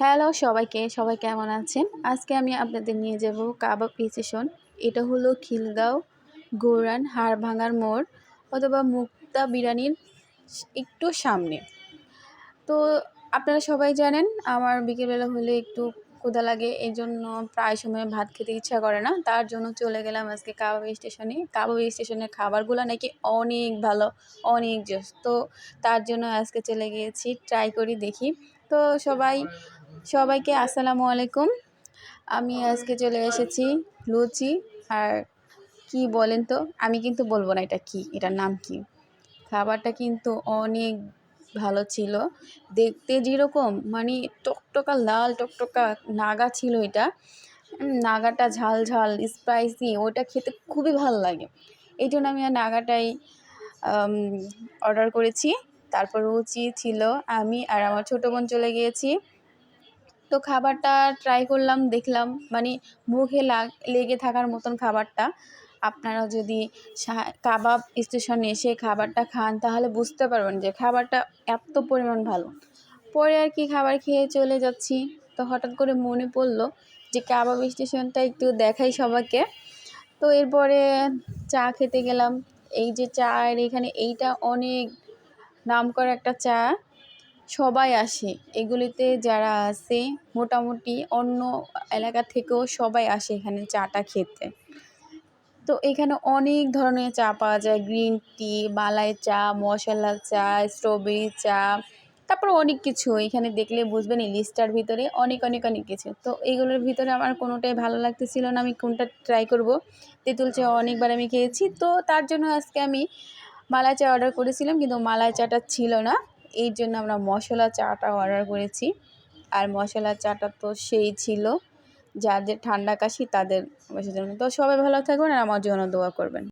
Hello সবাইকে, সবাই কেমন আছেন? আজকে আমি আপনাদের নিয়ে যাব কাবাব স্টেশন এটা হলো খিলগাঁও গৌরান হাড়ভাঙার মোড় অথবা মুক্তা বিরিয়ানির একটু সামনে। তো আপনারা সবাই জানেন, আমার বিকেলবেলা হলে একটু ক্ষুধা লাগে এই জন্য প্রায় সময় ভাত খেতে ইচ্ছা করে না। তার জন্য চলে গেলাম আজকে কাবাব স্টেশনে কাবাব স্টেশনের খাবারগুলো নাকি অনেক ভালো, অনেক জোস তো তার জন্য আজকে চলে গিয়েছি ট্রাই করি দেখি। তো সবাই সবাইকে আসসালামু আলাইকুম। আমি আজকে চলে এসেছি লুচি। আর কি বলেন তো? আমি কিন্তু বলব না এটা কি, এটার নাম কি? খাবারটা কিন্তু অনেক ভালো ছিল। দেখতে যেরকম মানে টকটকা, লাল টকটকা নাগা ছিল এটা। নাগাটা ঝাল ঝাল স্পাইসি ওটা খেতে খুবই ভালো লাগে। এই জন্য আমি আর নাগাটাই অর্ডার করেছি। তারপর রুচি ছিল আমি আর আমার ছোটো বোন চলে গিয়েছি। তো খাবারটা ট্রাই করলাম, দেখলাম। মানে মুখে লাগ, লেগে থাকার মতন খাবারটা। আপনারা যদি কাবাব স্টেশনে এসে খাবারটা খান, তাহলে বুঝতে পারবেন যে খাবারটা এত পরিমাণ ভালো। পরে আর কি খাবার খেয়ে চলে যাচ্ছি। তো হঠাৎ করে মনে পড়ল যে কাবাব স্টেশনটা একটু দেখাই সবাইকে। তো এরপরে চা খেতে গেলাম। এই যে চায়ের এখানে এইটা অনেক নাম করা একটা চা। সবাই আসে। এগুলিতে যারা আছে মোটামুটি অন্য এলাকা থেকেও সবাই আসে এখানে চাটা খেতে। তো এখানে অনেক ধরনের চা পাওয়া যায়। গ্রিন টি মালাই চা, মশলা চা, স্ট্রবেরি চা, তারপর অনেক কিছু। এখানে দেখলে বুঝবেন এই লিস্টটার ভিতরে অনেক অনেক অনেক কিছু। তো এইগুলোর ভিতরে আমার কোনোটাই ভালো লাগতেছিল না। আমি কোনটা ট্রাই করব? তেঁতুল চা অনেকবার আমি খেয়েছি। তো তার জন্য আজকে আমি মালাই চা অর্ডার করেছিলাম, কিন্তু মালাই চাটা ছিল না। এই জন্য আমরা মশলা চাটা অর্ডার করেছি। আর মশলা চাটা তো সেই ছিল। যাদের ঠান্ডা কাশি তাদের জন্য তো সবাই ভালো থাকবেন আর আমার জন্য দোয়া করবেন।